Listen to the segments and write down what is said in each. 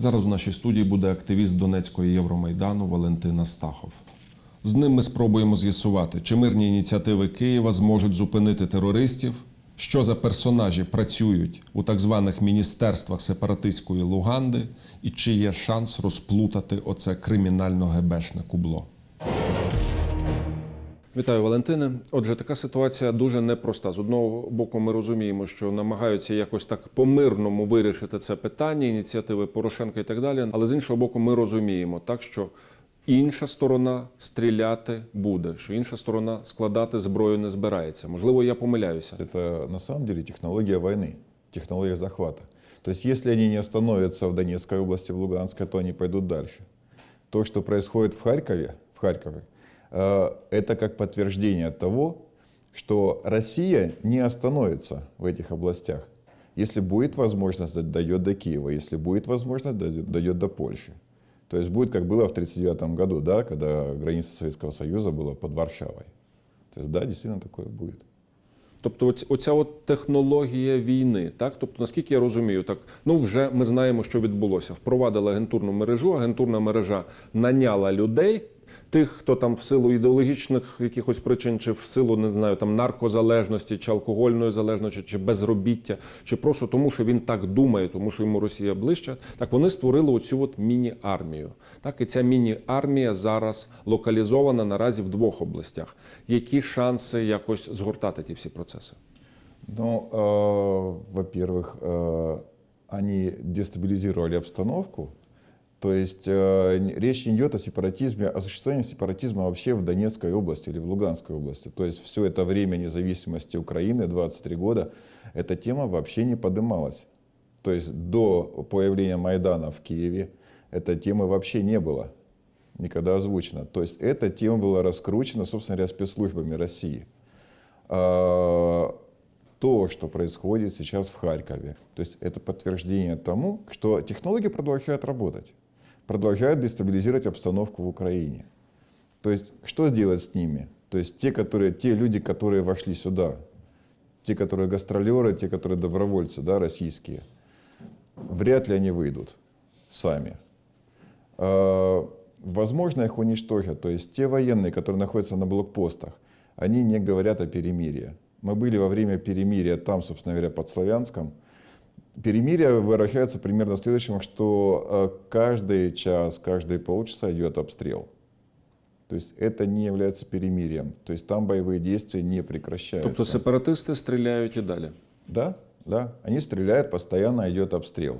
Зараз у нашій студії буде активіст Донецького Євромайдану Валентина Стахов. З ним ми спробуємо з'ясувати, чи мирні ініціативи Києва зможуть зупинити терористів, що за персонажі працюють у так званих міністерствах сепаратистської Луганди, і чи є шанс розплутати оце кримінально-гебешне кубло. Вітаю, Валентине. Отже, така ситуація дуже непроста. З одного боку, ми розуміємо, що намагаються якось так по-мирному вирішити це питання, ініціативи Порошенка і так далі. Але з іншого боку, ми розуміємо так, що інша сторона стріляти буде, що інша сторона складати зброю не збирається. Можливо, я помиляюся. Это на самом деле технология войны, технология захвата. То есть если они не остановятся в Донецкой области, в Луганской, то они пойдут дальше. То, что происходит в Харькове, в Харькове, э, это как подтверждение того, что Россия не остановится в этих областях. Если будет возможность, д- дойдет до Киева. Если будет возможность, дойдет дойдет до Польши. То есть будет, как было в 1939 году, да, когда граница Советского Союза была под Варшавой. То есть, да, действительно такое будет. Тобто, оць- оця от технологія війни, так тобто, наскільки я розумію, так ну вже ми знаємо, що відбулося. Впровадили агентурну мережу. Агентурна мережа наняла людей. Тих, хто там в силу ідеологічних якихось причин, чи в силу не знаю там наркозалежності, чи алкогольної залежності, чи безробіття, чи просто тому, що він так думає, тому що йому Росія ближче. Так вони створили оцю от міні-армію. Так і ця міні-армія зараз локалізована наразі в двох областях. Які шанси якось згортати ті всі процеси? Ну, э, во-первых, э, они дестабилизировали обстановку. То есть э, речь не идет о сепаратизме, о существовании сепаратизма вообще в Донецкой области или в Луганской области. То есть все это время независимости Украины, 23 года, эта тема вообще не подымалась. То есть до появления Майдана в Киеве этой темы вообще не было никогда озвучена. То есть эта тема была раскручена, собственно говоря, спецслужбами России. А, то, что происходит сейчас в Харькове. То есть это подтверждение тому, что технологии продолжают работать, продолжают дестабилизировать обстановку в Украине. То есть что сделать с ними? То есть те, которые, те люди, которые вошли сюда, те, которые гастролеры, те, которые добровольцы, да, российские, вряд ли они выйдут сами. А, Возможно, их уничтожат. То есть те военные, которые находятся на блокпостах, они не говорят о перемирии. Мы были во время перемирия там, собственно говоря, под Славянском. Перемирие выражается примерно следующим, что э, каждый час, каждые полчаса идет обстрел. То есть это не является перемирием. То есть там боевые действия не прекращаются. Тобто сепаратисти стріляють і далі. Да, да. Они стреляют, постоянно идет обстрел.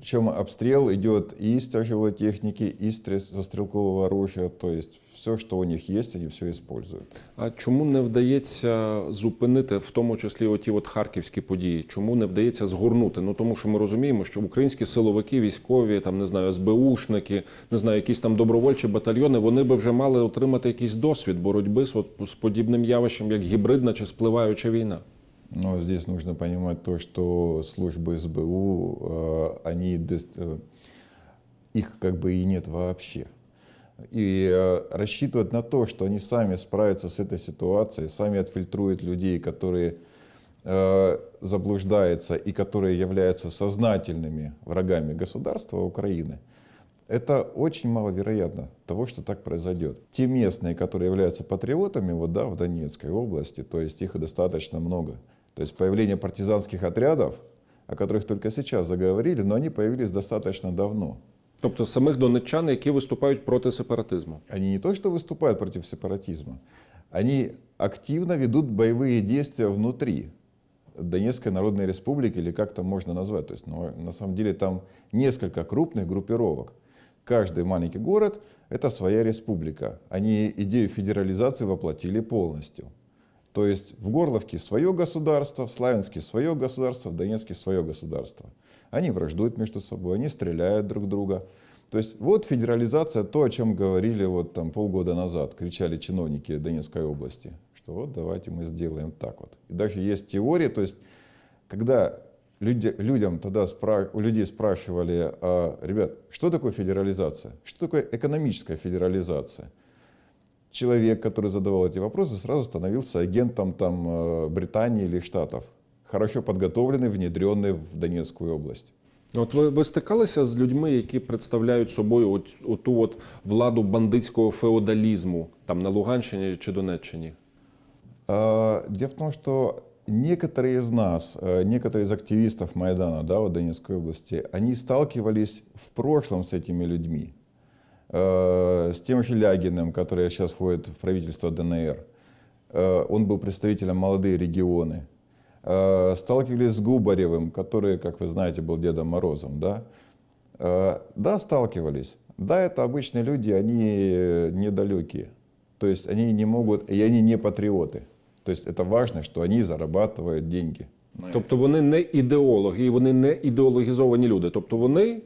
Причем обстрел идет и из тяжелой техники, и со стрелкового оружия. То есть все, что у них есть, они все используют. А чому не вдається зупинити, в тому числі оті от харківські події? Чому не вдається згорнути? Ну тому що ми розуміємо, що українські силовики, військові, там не знаю, СБУшники, не знаю, якісь там добровольчі батальйони, вони би вже мали отримати якийсь досвід боротьби з, от, з подібним явищем, як гібридна чи спливаюча війна. Но здесь нужно понимать то, что службы СБУ, э, они, э, их как бы и нет вообще. И э, рассчитывать на то, что они сами справятся с этой ситуацией, сами отфильтруют людей, которые заблуждаются и которые являются сознательными врагами государства Украины, это очень маловероятно того, что так произойдет. Те местные, которые являются патриотами вот, да, в Донецкой области, то есть их достаточно много. То есть появление партизанских отрядов, о которых только сейчас заговорили, но они появились достаточно давно. Тобто самих донеччан, які виступають проти сепаратизму. Они не то что выступают против сепаратизма, они активно ведут боевые действия внутри Донецкой Народной Республики, или как там можно назвать. То есть, ну, на самом деле там несколько крупных группировок. Каждый маленький город – это своя республика. Они идею федерализации воплотили полностью. То есть в Горловке свое государство, в Славянске свое государство, в Донецке свое государство. Они враждуют между собой, они стреляют друг друга. То есть вот федерализация, то, о чем говорили вот там полгода назад, кричали чиновники Донецкой области, что вот давайте мы сделаем так вот. И даже есть теория, то есть когда люди, людям тогда спра- у людей спрашивали, а, ребят, что такое федерализация? Что такое экономическая федерализация? Человек, который задавал эти вопросы, сразу становился агентом там, э, Британии или Штатов, хорошо подготовленный, внедренный в Донецкую область. От ви, ви стикалися з людьми, які представляють собою от, оту от владу бандитського феодалізму там на Луганщині чи Донеччині? А, Дело в том, что некоторые из нас, э, некоторые из активистов Майдана да, в Донецкой области, они сталкивались в прошлом с этими людьми. Э, С тем же Лягиным, который сейчас входит в правительство ДНР. Э, Он был представителем «Молодые регионы». Э, Сталкивались с Губаревым, который, как вы знаете, был Дедом Морозом. Да, Э, да сталкивались. Да, это обычные люди, они э, недалекие. То есть они не могут, и они не патриоты. То есть это важно, что они зарабатывают деньги. Тобто вони не ідеологи, і вони не ідеологізовані люди. Тобто вони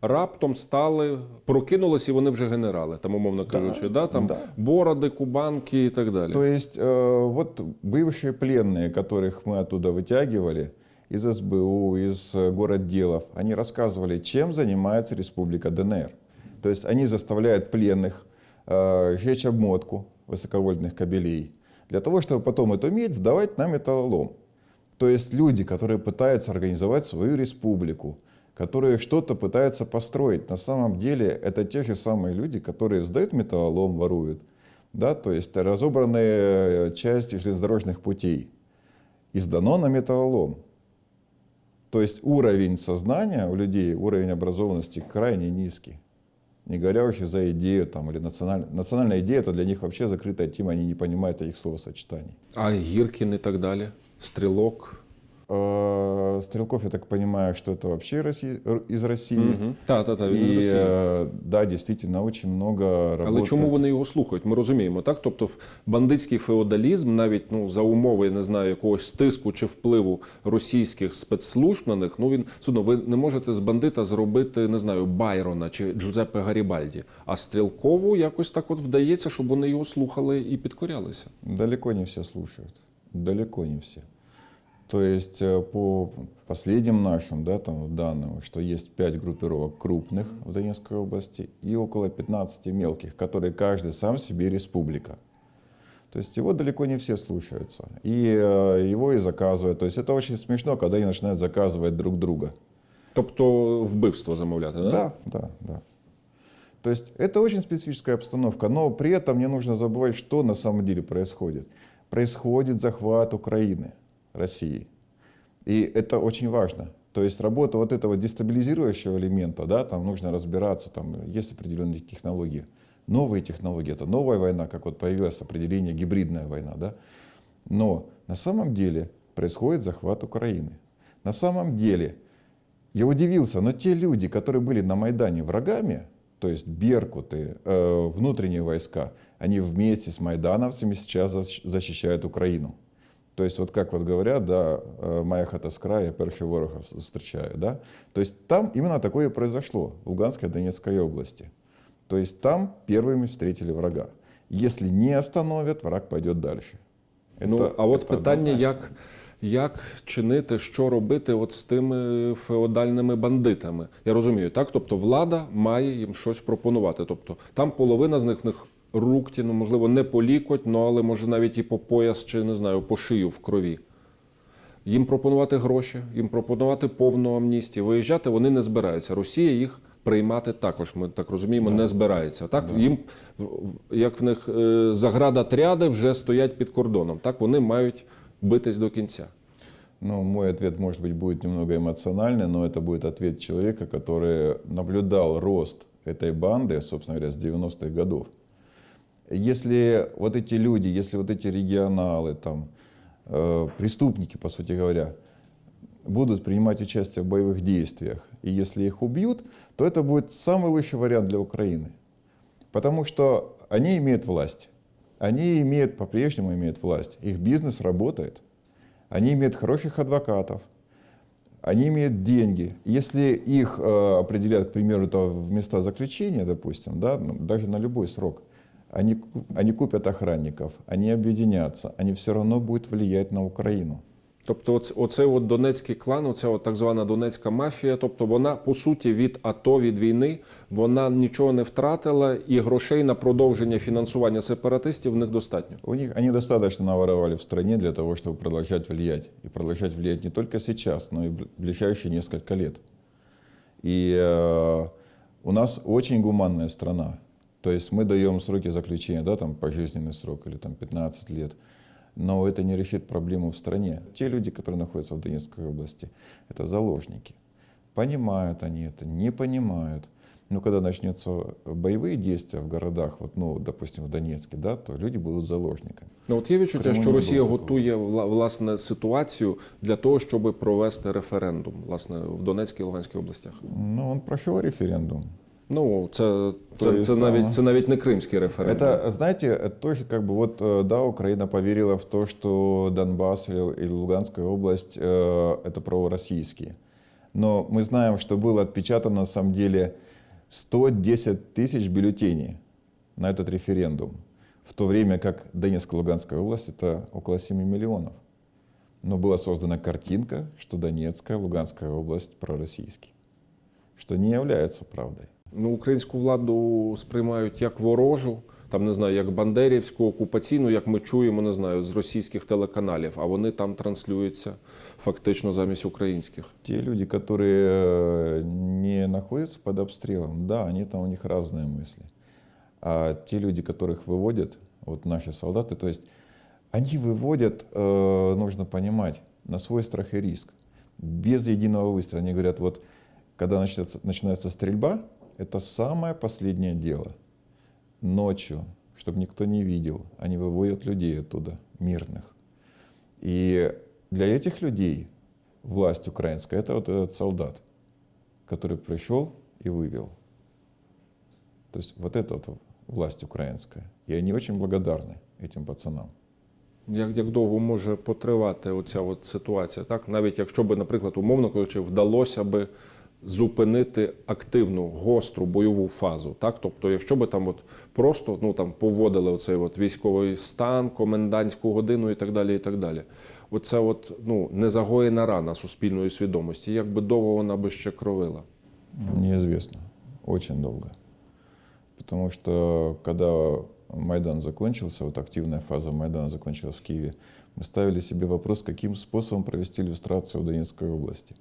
раптом стали, прокинулися і вони вже генерали, там, умовно кажучи, да, там да. бороди, кубанки і так далі. То есть э, вот бывшие пленные, которых мы оттуда вытягивали, из СБУ, из э, городделов, они рассказывали, чем занимается Республика ДНР. То есть они заставляют пленных э, жечь обмотку высоковольтных кабелей, для того, чтобы потом эту медь сдавать на металлолом. То есть люди, которые пытаются организовать свою республику, которые что-то пытаются построить, на самом деле это те же самые люди, которые сдают металлолом, воруют. Да, то есть разобранные части железнодорожных путей. И сдано на металлолом. То есть уровень сознания у людей, уровень образованности крайне низкий. Не говоря уже за идею там, или националь... национальная идея, это для них вообще закрытая тема, они не понимают этих словосочетаний. А Гіркін і так далі, Стрілок. Э, Стрелков, я так понимаю, что это вообще Росси- р- из России. Угу. Так, так, так, він з И Росії. э, да, действительно, очень много Але работает. чому вони його слухають? Ми розуміємо, так? Тобто в- бандитський феодалізм, навіть ну, за умови, я не знаю, якогось стиску чи впливу російських спецслужб на них, ну він все одно, ви не можете з бандита зробити, не знаю, Байрона чи Джузеппе Гарібальді. А стрілкову якось так от вдається, щоб вони його слухали і підкорялися. Далеко не все слушают. Далеко не все. То есть э, по последним нашим да, там, данным, что есть 5 группировок крупных в Донецкой области и около 15 мелких, которые каждый сам себе республика. То есть его далеко не все слушаются. И э, его и заказывают. То есть это очень смешно, когда они начинают заказывать друг друга. Тобто вбивство замовляти, да? Да, да, да. То есть это очень специфическая обстановка, но при этом не нужно забывать, что на самом деле происходит. Происходит захват Украины, России. И это очень важно. То есть работа вот этого дестабилизирующего элемента, да, там нужно разбираться, там есть определенные технологии. Новые технологии, это новая война, как вот появилось определение гибридная война, да. Но на самом деле происходит захват Украины. На самом деле я удивился, но те люди, которые были на Майдане врагами, то есть беркуты, э, внутренние войска, они вместе с майдановцами сейчас защ- защищают Украину. То есть вот как вот говорят, да, э, моя хата с края, перший ворога с- встречаю, да. То есть там именно такое и произошло в Луганской и Донецкой области. То есть там первыми встретили врага. Если не остановят, враг пойдет дальше. Ну, Это- а от это питання, однозначно. як, як чинити, що робити от з тими феодальними бандитами. Я розумію, так? Тобто влада має їм щось пропонувати. Тобто там половина з них в них рукті, ну, можливо, не по лікоть, ну, але може навіть і по пояс, чи не знаю, по шию в крові. Їм пропонувати гроші, їм пропонувати повну амністію. Виїжджати вони не збираються. Росія їх приймати також, ми так розуміємо, не збирається. Так їм в- в- як в них е, заградотряди вже стоять під кордоном. Так вони мають битись до кінця. Ну, мой ответ, может быть, будет немного эмоциональный, но это будет ответ человека, который наблюдал рост этой банды, собственно говоря, с 90-х годов. Если вот эти люди, если вот эти регионалы, там, э, преступники, по сути говоря, будут принимать участие в боевых действиях, и если их убьют, то это будет самый лучший вариант для Украины. Потому что они имеют власть. Они имеют, по-прежнему имеют власть. Их бизнес работает. Они имеют хороших адвокатов. Они имеют деньги. Если их э, определят, к примеру, то в места заключения, допустим, да, ну, даже на любой срок, они, ку- они купят охранников, они объединятся, они все равно будут влиять на Украину. Тобто, оц- оцей от донецький клан, оця от так звана донецька мафія, тобто вона по суті від АТО, від війни, вона нічого не втратила, і грошей на продовження фінансування сепаратистів в них достатньо. У них, они достаточно наворовали в стране для того, чтобы продолжать влиять. И продолжать влиять не только сейчас, но и в ближайшие несколько лет. И э, у нас очень гуманная страна. То есть мы даем сроки заключения, да, там пожизненный срок или там 15 лет. Но это не решит проблему в стране. Те люди, которые находятся в Донецкой области, это заложники. Понимают они это, не понимают. Но когда начнутся боевые действия в городах, вот, ну, допустим, в Донецке, да, то люди будут заложниками. Ну от є відчуття, Криму що не Росія було такого. готує вла- власне ситуацію для того, щоб провести референдум власне в Донецькій і Луганській областях. Ну, он прошел референдум. Ну це, це, То це, навіть це навіть не кримський референдум. Это, знаете, тоже как бы вот, э, да, Украина поверила в то, что Донбасс или, Луганская область э, это пророссийские. Но мы знаем, что было отпечатано на самом деле 110 тысяч бюллетеней на этот референдум. В то время как Донецкая Луганская область это около 7 миллионов. Но была создана картинка, что Донецкая, Луганская область пророссийские. Что не является правдой. Ну, українську владу сприймають як ворожу, там не знаю, як бандерівську, окупаційну, як ми чуємо, не знаю, з російських телеканалів, а вони там транслюються фактично замість українських. Те люди, которые э, не находятся под обстрелом, да, они там у них разные мысли. А те люди, которых выводят, вот наши солдаты, то есть они выводят, э, нужно понимать, на свой страх и риск. Без единого выстрела. Они говорят, вот когда начнется, начинается стрельба, это самое последнее дело. Ночью, чтобы никто не видел, они выводят людей оттуда, мирных. И для этих людей власть украинская, это вот этот солдат, который пришел и вывел. То есть вот это вот власть украинская. И они очень благодарны этим пацанам. Як, як довго може потривати оця от ситуація? Так, навіть якщо би, наприклад, умовно кажучи, вдалося би зупинити активну гостру бойову фазу, так, тобто, якщо би там от просто ну там поводили оцей от військовий стан, комендантську годину і так далі, і так далі. Оце от ну незагоєна рана суспільної свідомості. Як би довго вона би ще кровила? Неизвестно. Очень долго. Потому что когда Майдан закончился, вот активная фаза Майдана закончилась в Киеве, мы ставили себе вопрос, каким способом провести иллюстрацию в Донецкой области.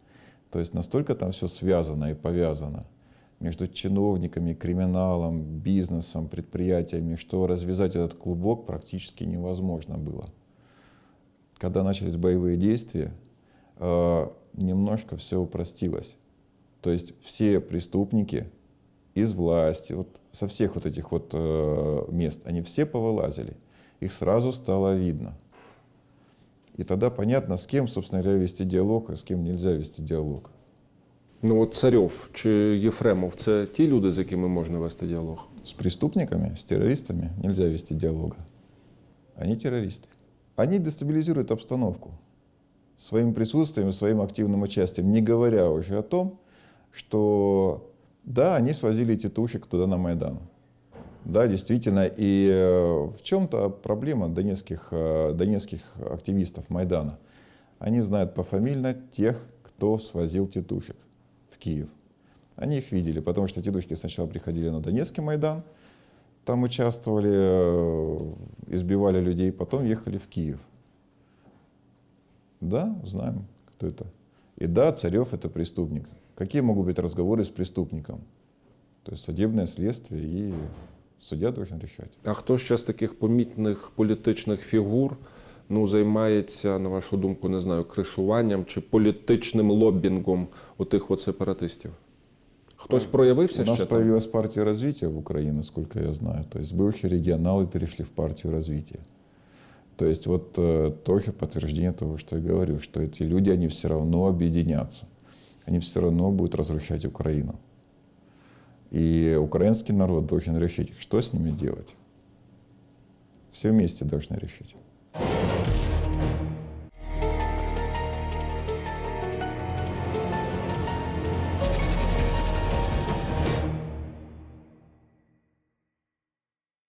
То есть настолько там все связано и повязано между чиновниками, криминалом, бизнесом, предприятиями, что развязать этот клубок практически невозможно было. Когда начались боевые действия, э, немножко все упростилось. То есть все преступники из власти, вот со всех вот этих вот э, мест, они все повылазили. Их сразу стало видно. И тогда понятно, с кем, собственно говоря, вести диалог, а с кем нельзя вести диалог. Ну от Царьов чи Єфремов це ті люди, з якими можна вести діалог. С преступниками, с террористами нельзя вести диалога. Они террористы. Они дестабилизируют обстановку своим присутствием, своим активным участием, не говоря уже о том, что да, они свозили тетушек туда на Майдан. Да, действительно, и э, в чем-то проблема донецких, э, донецких активистов Майдана. Они знают пофамильно тех, кто свозил тетушек в Киев. Они их видели, потому что тетушки сначала приходили на Донецкий Майдан, там участвовали, э, избивали людей, потом ехали в Киев. Да, знаем, кто это. И да, Царев это преступник. Какие могут быть разговоры с преступником? То есть судебное следствие и судья должен решать. А хто ще з таких помітних політичних фігур ну, займається, на вашу думку, не знаю, кришуванням чи політичним лобінгом отих от сепаратистів? Хтось проявився У нас ще там? появилась партия развития в Украине, насколько я знаю. То есть бывшие регионалы перешли в партию развития. То есть вот э, тоже подтверждение того, что я говорю, что эти люди, они все равно объединятся. Они все равно будут разрушать Украину. И украинский народ должен решить, что с ними делать. Все вместе должны решить.